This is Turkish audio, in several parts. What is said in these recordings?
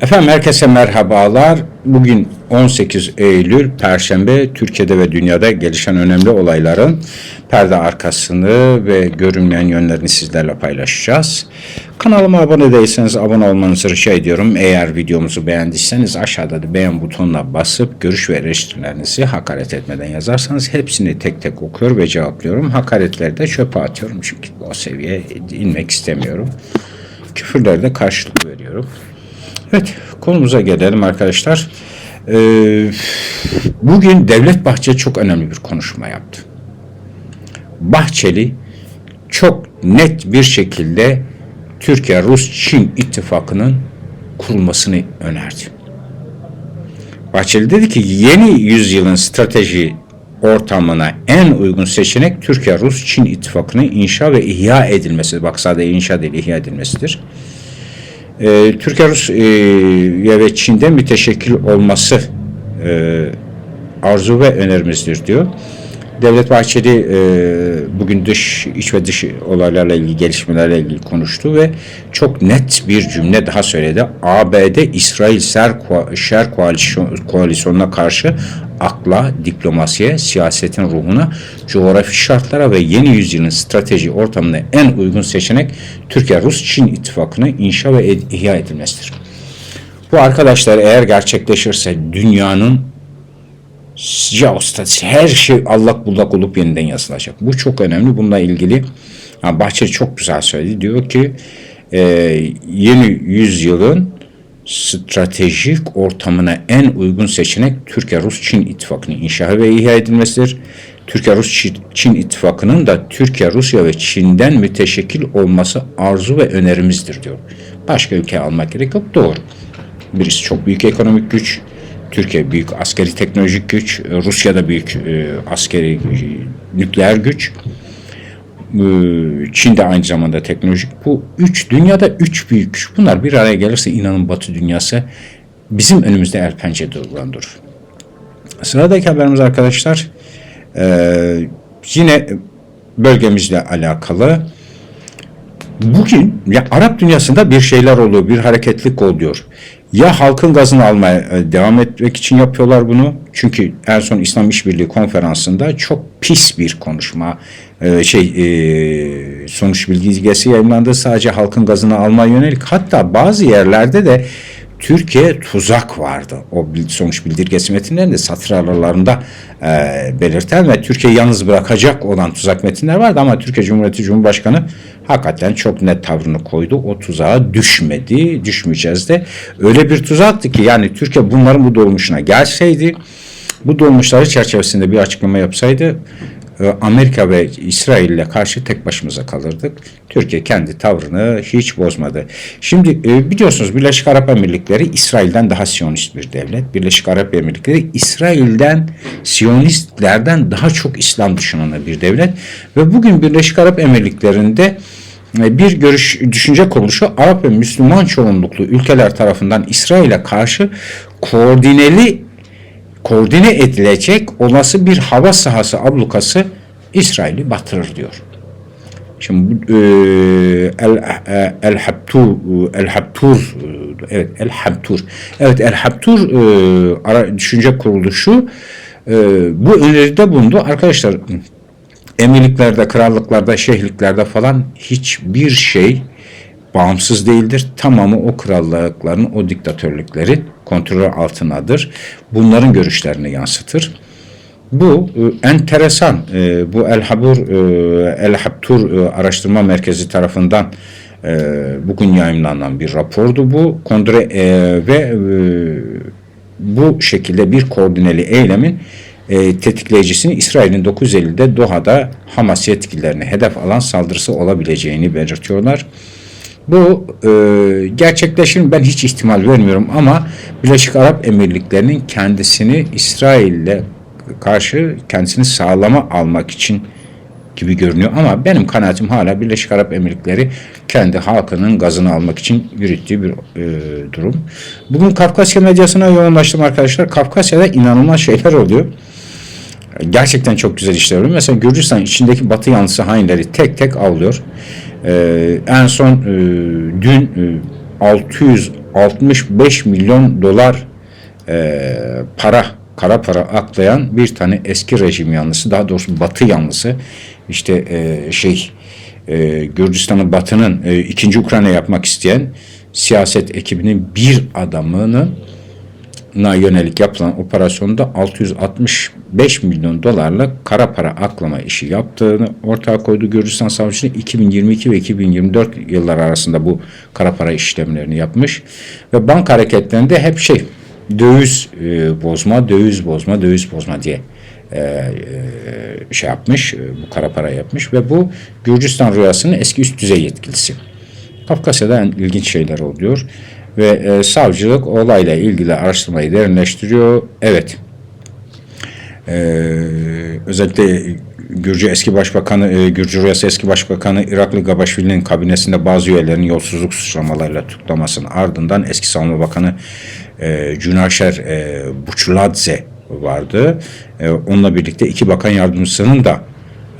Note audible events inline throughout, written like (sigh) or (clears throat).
Efendim herkese merhabalar. Bugün 18 Eylül Perşembe Türkiye'de ve dünyada gelişen önemli olayların perde arkasını ve görünmeyen yönlerini sizlerle paylaşacağız. Kanalıma abone değilseniz abone olmanızı rica ediyorum. Eğer videomuzu beğendiyseniz aşağıda da beğen butonuna basıp görüş ve eleştirilerinizi hakaret etmeden yazarsanız hepsini tek tek okuyor ve cevaplıyorum. Hakaretleri de çöpe atıyorum çünkü o seviyeye inmek istemiyorum. Küfürlere de karşılık veriyorum. Evet konumuza gelelim arkadaşlar. Ee, bugün Devlet Bahçeli çok önemli bir konuşma yaptı. Bahçeli çok net bir şekilde Türkiye, Rus, Çin ittifakının kurulmasını önerdi. Bahçeli dedi ki yeni yüzyılın strateji ortamına en uygun seçenek Türkiye, Rus, Çin ittifakının inşa ve ihya edilmesi. Bak sadece inşa değil ihya edilmesidir e, Türkiye, Rusya ve Çin'de müteşekkil olması e, arzu ve önerimizdir diyor. Devlet Bahçeli e, bugün dış, iç ve dış olaylarla ilgili, gelişmelerle ilgili konuştu ve çok net bir cümle daha söyledi. ABD, İsrail Ser, Şer koalisyon, koalisyonuna karşı akla, diplomasiye, siyasetin ruhuna, coğrafi şartlara ve yeni yüzyılın strateji ortamında en uygun seçenek Türkiye-Rus-Çin ittifakını inşa ve ihya edilmesidir. Bu arkadaşlar eğer gerçekleşirse dünyanın jeostratejisi her şey allak bullak olup yeniden yazılacak. Bu çok önemli. Bununla ilgili Bahçeli çok güzel söyledi. Diyor ki yeni yüzyılın stratejik ortamına en uygun seçenek Türkiye-Rus-Çin ittifakının inşa ve ihya edilmesidir. Türkiye-Rus-Çin ittifakının da Türkiye, Rusya ve Çin'den müteşekkil olması arzu ve önerimizdir diyor. Başka ülke almak gerek yok. Doğru. Birisi çok büyük ekonomik güç, Türkiye büyük askeri teknolojik güç, Rusya da büyük e, askeri e, nükleer güç. E, Çin de aynı zamanda teknolojik. Bu üç dünyada üç büyük. Bunlar bir araya gelirse inanın Batı dünyası bizim önümüzde el pençede durur. Sıradaki haberimiz arkadaşlar e, yine bölgemizle alakalı. Bugün ya Arap dünyasında bir şeyler oluyor, bir hareketlik oluyor. Ya halkın gazını almaya e, devam etmek için yapıyorlar bunu. Çünkü en son İslam İşbirliği konferansında çok pis bir konuşma, e, şey e, sonuç bilgisi yayınlandı. Sadece halkın gazını almaya yönelik. Hatta bazı yerlerde de Türkiye tuzak vardı. O sonuç bildirgesi metinlerinde satır aralarında e, belirten ve Türkiye yalnız bırakacak olan tuzak metinler vardı ama Türkiye Cumhuriyeti Cumhurbaşkanı hakikaten çok net tavrını koydu. O tuzağa düşmedi, düşmeyeceğiz de. Öyle bir tuzaktı ki yani Türkiye bunların bu dolmuşuna gelseydi bu dolmuşları çerçevesinde bir açıklama yapsaydı ee, Amerika ve İsrail ile karşı tek başımıza kalırdık. Türkiye kendi tavrını hiç bozmadı. Şimdi e, biliyorsunuz Birleşik Arap Emirlikleri İsrail'den daha Siyonist bir devlet. Birleşik Arap Emirlikleri İsrail'den Siyonistlerden daha çok İslam düşmanı bir devlet ve bugün Birleşik Arap Emirlikleri'nde e, bir görüş düşünce kuruluşu Arap ve Müslüman çoğunluklu ülkeler tarafından İsrail'e karşı koordineli koordine edilecek olası bir hava sahası ablukası İsrail'i batırır diyor. Şimdi e, el e, el habtur el habtur evet el habtur evet el habtur e, ara, düşünce kuruluşu e, bu öneride bulundu. Arkadaşlar emirliklerde, krallıklarda, şehirliklerde falan hiçbir şey bağımsız değildir. Tamamı o krallıkların, o diktatörlüklerin kontrolü altındadır. Bunların görüşlerini yansıtır. Bu e, enteresan. E, bu El Habur e, El Habtur Araştırma Merkezi tarafından bugün yayınlanan bir rapordu bu. Kondre e, ve bu şekilde bir koordineli eylemin tetikleyicisini İsrail'in 9 Eylül'de Doha'da Hamas yetkililerine hedef alan saldırısı olabileceğini belirtiyorlar. Bu e, gerçekleşir mi? Ben hiç ihtimal vermiyorum ama Birleşik Arap Emirlikleri'nin kendisini İsrail'le karşı kendisini sağlama almak için gibi görünüyor ama benim kanaatim hala Birleşik Arap Emirlikleri kendi halkının gazını almak için yürüttüğü bir e, durum. Bugün Kafkasya medyasına yoğunlaştım arkadaşlar. Kafkasya'da inanılmaz şeyler oluyor. Gerçekten çok güzel işler oluyor. Mesela Gürcistan içindeki Batı yanlısı hainleri tek tek avlıyor. Ee, en son e, dün e, 600 65 milyon dolar e, para kara para aklayan bir tane eski rejim yanlısı daha doğrusu batı yanlısı işte e, şey e, Gürcistan'ın batının e, ikinci Ukrayna yapmak isteyen siyaset ekibinin bir adamının na yönelik yapılan operasyonda 665 milyon dolarla kara para aklama işi yaptığını ortaya koydu. Gürcistan Savcılığı 2022 ve 2024 yıllar arasında bu kara para işlemlerini yapmış ve bank hareketlerinde hep şey döviz e, bozma, döviz bozma, döviz bozma diye e, e, şey yapmış, e, bu kara para yapmış ve bu Gürcistan rüyasının eski üst düzey yetkilisi. Kafkasya'da ilginç şeyler oluyor ve e, savcılık olayla ilgili araştırmayı derinleştiriyor. Evet. E, özellikle Gürcü eski başbakanı, e, Gürcü Rüyası eski başbakanı Iraklı Gabaşvili'nin kabinesinde bazı üyelerin yolsuzluk suçlamalarıyla tutuklamasının ardından eski savunma bakanı e, Cunarşer e, Buçuladze vardı. E, onunla birlikte iki bakan yardımcısının da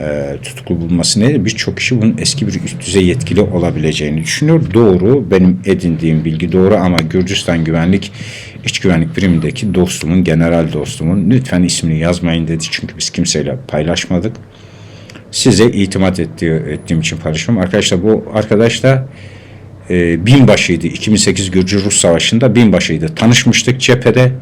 e, tutuklu bulması ne? Birçok kişi bunun eski bir üst düzey yetkili olabileceğini düşünüyor. Doğru, benim edindiğim bilgi doğru ama Gürcistan Güvenlik İç Güvenlik Birimindeki dostumun, general dostumun lütfen ismini yazmayın dedi. Çünkü biz kimseyle paylaşmadık. Size itimat ettiği, ettiğim için paylaşıyorum. Arkadaşlar bu arkadaş da e, binbaşıydı. 2008 Gürcü-Rus Savaşı'nda binbaşıydı. Tanışmıştık cephede.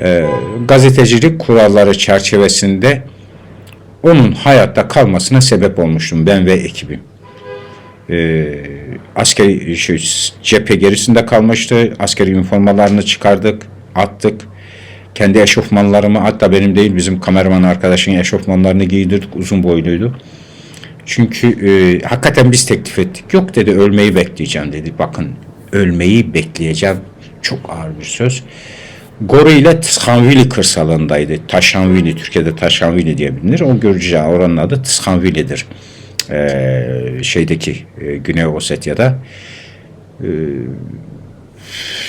E, gazetecilik kuralları çerçevesinde onun hayatta kalmasına sebep olmuştum ben ve ekibim. E, askeri şey, cephe gerisinde kalmıştı. Askeri üniformalarını çıkardık, attık. Kendi eşofmanlarımı hatta benim değil bizim kameraman arkadaşın eşofmanlarını giydirdik. Uzun boyluydu. Çünkü e, hakikaten biz teklif ettik. Yok dedi ölmeyi bekleyeceğim dedi. Bakın ölmeyi bekleyeceğim çok ağır bir söz. Gori ile Tshanvili kırsalındaydı. Taşanvili, Türkiye'de Taşanvili diye bilinir. O Gürcü oranın adı Tshanvili'dir. Ee, şeydeki e, Güney Osetya'da. Ee,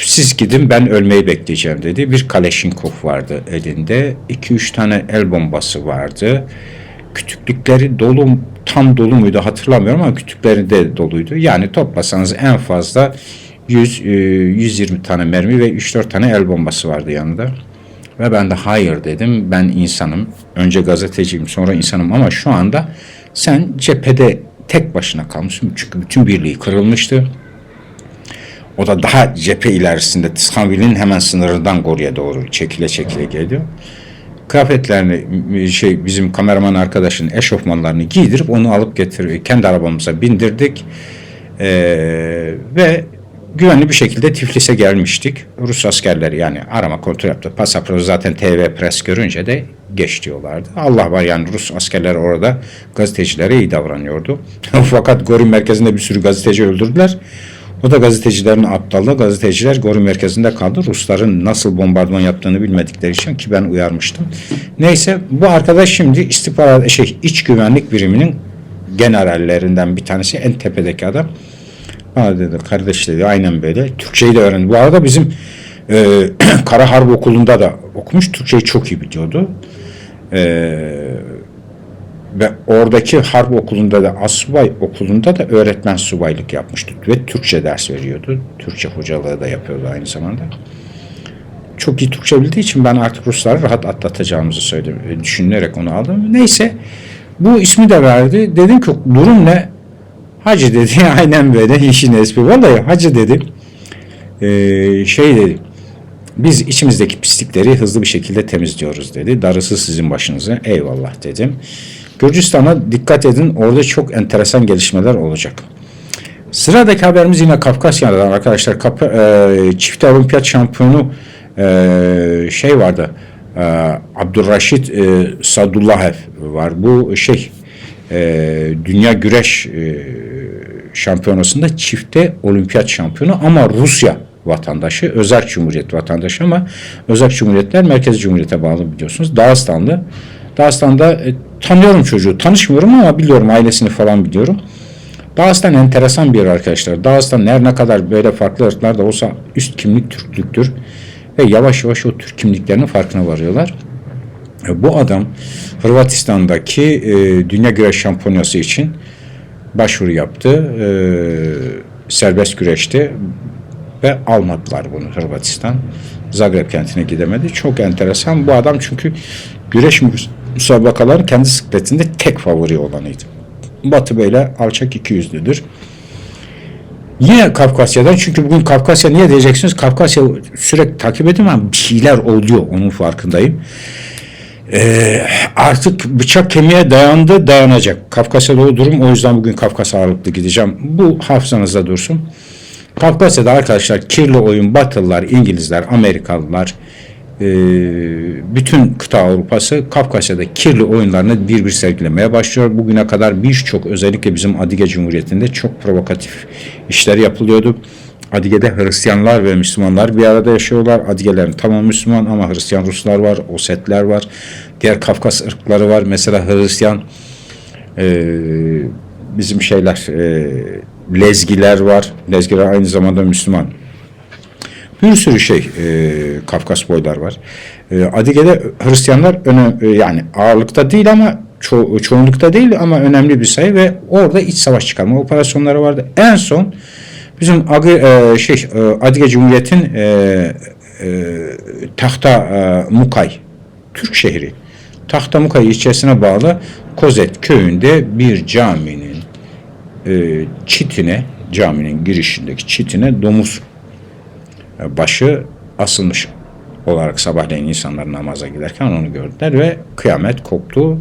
siz gidin ben ölmeyi bekleyeceğim dedi. Bir Kaleşinkov vardı elinde. 2-3 tane el bombası vardı. Kütüklükleri dolu tam dolu muydu hatırlamıyorum ama kütükleri de doluydu. Yani toplasanız en fazla 100 120 e, tane mermi ve 3-4 tane el bombası vardı yanında. Ve ben de hayır dedim. Ben insanım. Önce gazeteciyim, sonra insanım ama şu anda sen cephede tek başına kalmışsın. Çünkü bütün birliği kırılmıştı. O da daha cephe ilerisinde Tiskanvil'in hemen sınırından Gori'ye doğru çekile çekile geliyor. Kıyafetlerini şey bizim kameraman arkadaşın eşofmanlarını giydirip onu alıp getir kendi arabamıza bindirdik. Ee, ve güvenli bir şekilde Tiflis'e gelmiştik. Rus askerleri yani arama kontrol yaptı. Pasaportu zaten TV Press görünce de geç diyorlardı. Allah var yani Rus askerler orada gazetecilere iyi davranıyordu. (laughs) Fakat Gorin merkezinde bir sürü gazeteci öldürdüler. O da gazetecilerin aptallığı. Gazeteciler Gorin merkezinde kaldı. Rusların nasıl bombardıman yaptığını bilmedikleri için ki ben uyarmıştım. Neyse bu arkadaş şimdi istihbarat şey iç güvenlik biriminin generallerinden bir tanesi en tepedeki adam. Bana dedi kardeş dedi aynen böyle. Türkçeyi de öğrendi. Bu arada bizim e, (clears throat) Kara Harp Okulu'nda da okumuş. Türkçeyi çok iyi biliyordu. E, ve oradaki harp okulunda da asubay okulunda da öğretmen subaylık yapmıştı ve Türkçe ders veriyordu. Türkçe hocalığı da yapıyordu aynı zamanda. Çok iyi Türkçe bildiği için ben artık Rusları rahat atlatacağımızı söyledim. Düşünerek onu aldım. Neyse bu ismi de verdi. Dedim ki durum ne? Hacı dedi. (laughs) Aynen böyle işin espri. Vallahi hacı dedi. Ee, şey dedi. Biz içimizdeki pislikleri hızlı bir şekilde temizliyoruz dedi. Darısı sizin başınıza. Eyvallah dedim. Gürcistan'a dikkat edin. Orada çok enteresan gelişmeler olacak. Sıradaki haberimiz yine Kafkasya'dan arkadaşlar. Kap e, çift olimpiyat şampiyonu e, şey vardı. E, Abdurraşit e, Sadullahev var. Bu şey e, dünya güreş e, şampiyonasında çifte olimpiyat şampiyonu ama Rusya vatandaşı, özel cumhuriyet vatandaşı ama özel cumhuriyetler merkez cumhuriyete bağlı biliyorsunuz. Dağıstanlı. Dağıstan'da e, tanıyorum çocuğu. Tanışmıyorum ama biliyorum ailesini falan biliyorum. Dağıstan enteresan bir yer arkadaşlar. Dağıstan her ne kadar böyle farklı ırklar da olsa üst kimlik Türklüktür. Ve yavaş yavaş o Türk kimliklerinin farkına varıyorlar. E, bu adam Hırvatistan'daki e, Dünya Güreş Şampiyonası için başvuru yaptı. E, serbest güreşte ve almadılar bunu Hırvatistan. Zagreb kentine gidemedi. Çok enteresan. Bu adam çünkü güreş müsabakaları kendi sikletinde tek favori olanıydı. Batı böyle alçak iki yüzlüdür. Yine Kafkasya'dan çünkü bugün Kafkasya niye diyeceksiniz? Kafkasya sürekli takip ediyorum ama bir şeyler oluyor onun farkındayım. Ee, artık bıçak kemiğe dayandı dayanacak. Kafkasya'da o durum o yüzden bugün Kafkasya ağırlıklı gideceğim. Bu hafızanızda dursun. Kafkasya'da arkadaşlar kirli oyun Batılılar, İngilizler, Amerikalılar, e, bütün kıta Avrupa'sı Kafkasya'da kirli oyunlarını bir bir sergilemeye başlıyor. Bugüne kadar birçok özellikle bizim Adige Cumhuriyeti'nde çok provokatif işler yapılıyordu. Adige'de Hristiyanlar ve Müslümanlar bir arada yaşıyorlar. Adigelerin tamam Müslüman ama Hristiyan Ruslar var, Osetler var, diğer Kafkas ırkları var. Mesela Hristiyan e, bizim şeyler e, Lezgiler var. Lezgiler aynı zamanda Müslüman. Bir sürü şey e, Kafkas boylar var. E, Adige'de Hristiyanlar önem, e, yani ağırlıkta değil ama ço çoğunlukta değil ama önemli bir sayı ve orada iç savaş çıkarma operasyonları vardı. En son bizim Agi, e, şey e, Adige Cumhuriyet'in e, e, Tahta e, Mukay Türk şehri Tahta Mukay ilçesine bağlı Kozet köyünde bir caminin e, çitine caminin girişindeki çitine domuz e, başı asılmış olarak sabahleyin insanlar namaza giderken onu gördüler ve kıyamet koptu.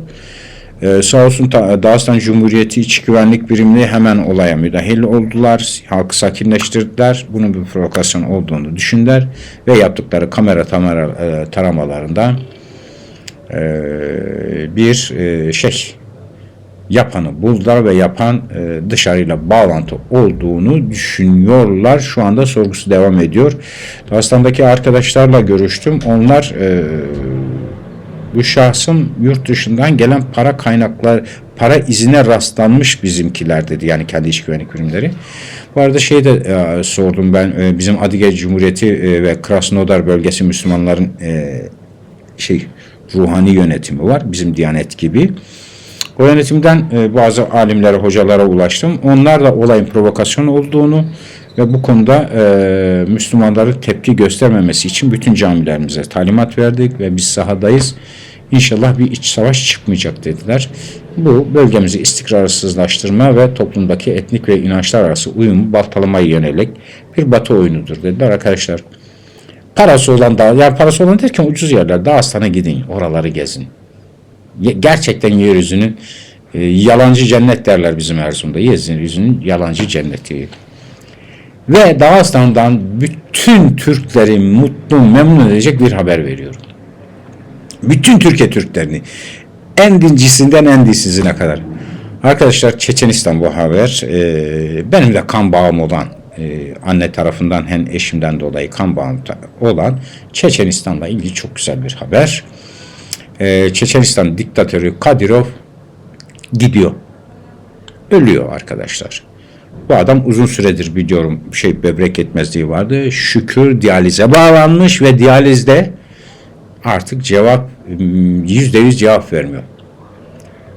Ee, sağ olsun Dağıstan Cumhuriyeti İç Güvenlik Birimleri hemen olaya müdahil oldular. Halkı sakinleştirdiler. Bunun bir provokasyon olduğunu düşündüler ve yaptıkları kamera tamara, e, taramalarında e, bir e, şey yapanı buldular ve yapan e, dışarıyla bağlantı olduğunu düşünüyorlar. Şu anda sorgusu devam ediyor. Dağıstan'daki arkadaşlarla görüştüm. Onlar e, bu şahsın yurt dışından gelen para kaynaklar, para izine rastlanmış bizimkiler dedi. Yani kendi iş güvenlik birimleri. Bu arada şey de e, sordum ben e, bizim Adige Cumhuriyeti e, ve Krasnodar bölgesi Müslümanların e, şey ruhani yönetimi var. Bizim Diyanet gibi. O yönetimden e, bazı alimlere, hocalara ulaştım. Onlar da olayın provokasyon olduğunu ve bu konuda e, Müslümanları tepki göstermemesi için bütün camilerimize talimat verdik ve biz sahadayız. İnşallah bir iç savaş çıkmayacak dediler. Bu bölgemizi istikrarsızlaştırma ve toplumdaki etnik ve inançlar arası uyumu baltalamaya yönelik bir batı oyunudur dediler arkadaşlar. Parası olan dağ, yani parası olan derken ucuz yerler, Dağıstan'a gidin, oraları gezin gerçekten yeryüzünün e, yalancı cennet derler bizim Erzurum'da. Yeryüzünün yalancı cenneti. Ve Dağıstan'dan bütün Türkleri mutlu, memnun edecek bir haber veriyorum. Bütün Türkiye Türklerini en dincisinden en dilsizine kadar. Arkadaşlar Çeçenistan bu haber. Ee, benim de kan bağım olan e, anne tarafından hem eşimden dolayı kan bağım olan Çeçenistan'la ilgili çok güzel bir haber e, Çeçenistan diktatörü Kadirov gidiyor. Ölüyor arkadaşlar. Bu adam uzun süredir biliyorum şey böbrek yetmezliği vardı. Şükür diyalize bağlanmış ve diyalizde artık cevap yüzde yüz cevap vermiyor.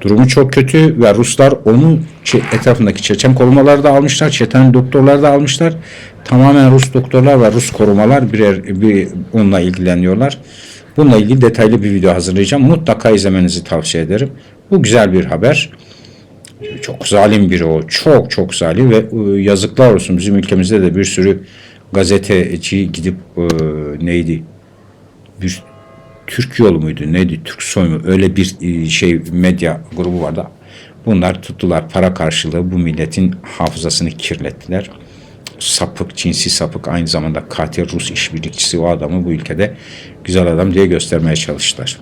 Durumu çok kötü ve Ruslar onu etrafındaki Çeçen korumaları da almışlar. Çeçen doktorlar da almışlar. Tamamen Rus doktorlar ve Rus korumalar birer bir onunla ilgileniyorlar. Bununla ilgili detaylı bir video hazırlayacağım. Mutlaka izlemenizi tavsiye ederim. Bu güzel bir haber. Çok zalim biri o. Çok çok zalim ve e, yazıklar olsun bizim ülkemizde de bir sürü gazeteci gidip e, neydi? Bir Türk yolu muydu? Neydi? Türk soy mu? Öyle bir e, şey medya grubu vardı. Bunlar tuttular para karşılığı bu milletin hafızasını kirlettiler sapık, cinsi sapık aynı zamanda katil Rus işbirlikçisi o adamı bu ülkede güzel adam diye göstermeye çalıştılar.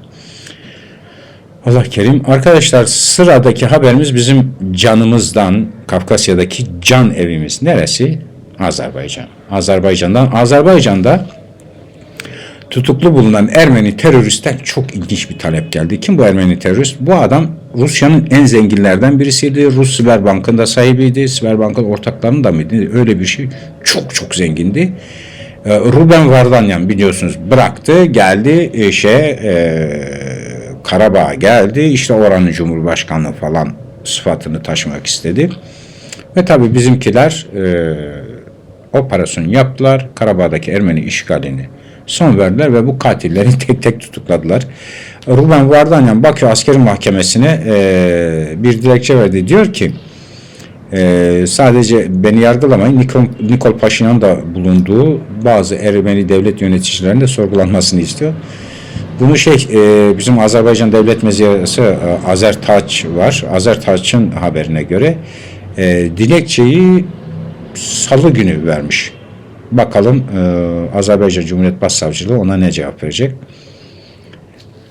Allah kerim. Arkadaşlar sıradaki haberimiz bizim canımızdan Kafkasya'daki can evimiz. Neresi? Azerbaycan. Azerbaycan'dan. Azerbaycan'da tutuklu bulunan Ermeni teröristten çok ilginç bir talep geldi. Kim bu Ermeni terörist? Bu adam Rusya'nın en zenginlerden birisiydi. Rus Siberbank'ın da sahibiydi. Siberbank'ın ortaklarının da mıydı? Öyle bir şey. Çok çok zengindi. Ee, Ruben Vardanyan biliyorsunuz bıraktı geldi e, şey e, Karabağ'a geldi işte oranın cumhurbaşkanlığı falan sıfatını taşımak istedi ve tabi bizimkiler e, operasyon yaptılar. Karabağ'daki Ermeni işgalini son verdiler ve bu katilleri (laughs) tek tek tutukladılar. Ruben Vardanyan Bakü Askeri Mahkemesi'ne e, bir dilekçe verdi. Diyor ki e, sadece beni yargılamayın. Nikol, Nikol Paşinyan da bulunduğu bazı Ermeni devlet yöneticilerinin de sorgulanmasını istiyor. Bunu şey e, bizim Azerbaycan Devlet Medyası e, Azer Taç var. Azer Taç'ın haberine göre e, dilekçeyi salı günü vermiş. Bakalım e, Azerbaycan Cumhuriyet Başsavcılığı ona ne cevap verecek.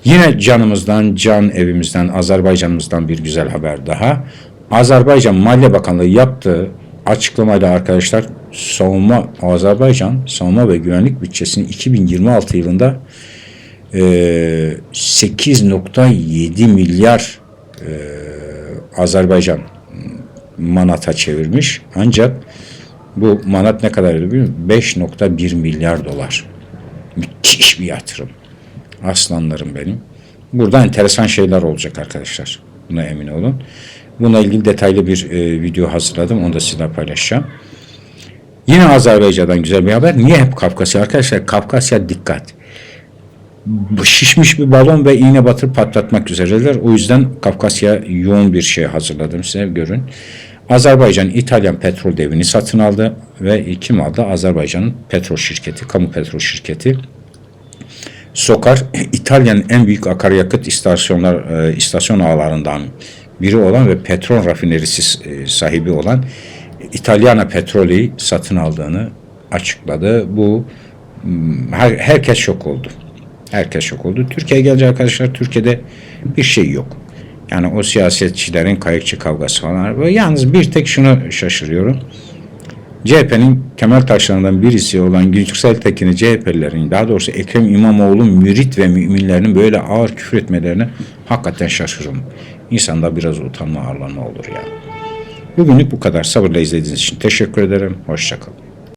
Yine canımızdan, can evimizden, Azerbaycanımızdan bir güzel haber daha. Azerbaycan Maliye Bakanlığı yaptığı açıklamayla arkadaşlar savunma Azerbaycan savunma ve güvenlik bütçesini 2026 yılında 8.7 milyar e, Azerbaycan manata çevirmiş. Ancak bu manat ne kadar biliyor musun? 5.1 milyar dolar. Müthiş bir yatırım. Aslanlarım benim. Burada enteresan şeyler olacak arkadaşlar. Buna emin olun. Buna ilgili detaylı bir e, video hazırladım. Onu da sizinle paylaşacağım. Yine Azerbaycan'dan güzel bir haber. Niye hep Kafkasya? Arkadaşlar Kafkasya dikkat. Şişmiş bir balon ve iğne batırıp patlatmak üzereler. O yüzden Kafkasya yoğun bir şey hazırladım size görün. Azerbaycan İtalyan petrol devini satın aldı ve kim aldı? Azerbaycan'ın petrol şirketi, kamu petrol şirketi. Sokar (laughs) İtalya'nın en büyük akaryakıt istasyonlar e, istasyon ağlarından biri olan ve petrol rafinerisi e, sahibi olan İtalyana Petroli satın aldığını açıkladı. Bu her, herkes şok oldu. Herkes şok oldu. Türkiye'ye gelince arkadaşlar Türkiye'de bir şey yok. Yani o siyasetçilerin kayıkçı kavgası falan. Yalnız bir tek şunu şaşırıyorum. CHP'nin temel taşlarından birisi olan Gülçüksel Tekin'i CHP'lilerin daha doğrusu Ekrem İmamoğlu mürit ve müminlerinin böyle ağır küfür etmelerine hakikaten şaşırırım. İnsanda biraz utanma ağırlanma olur ya. Bugünlük bu kadar. Sabırla izlediğiniz için teşekkür ederim. Hoşçakalın.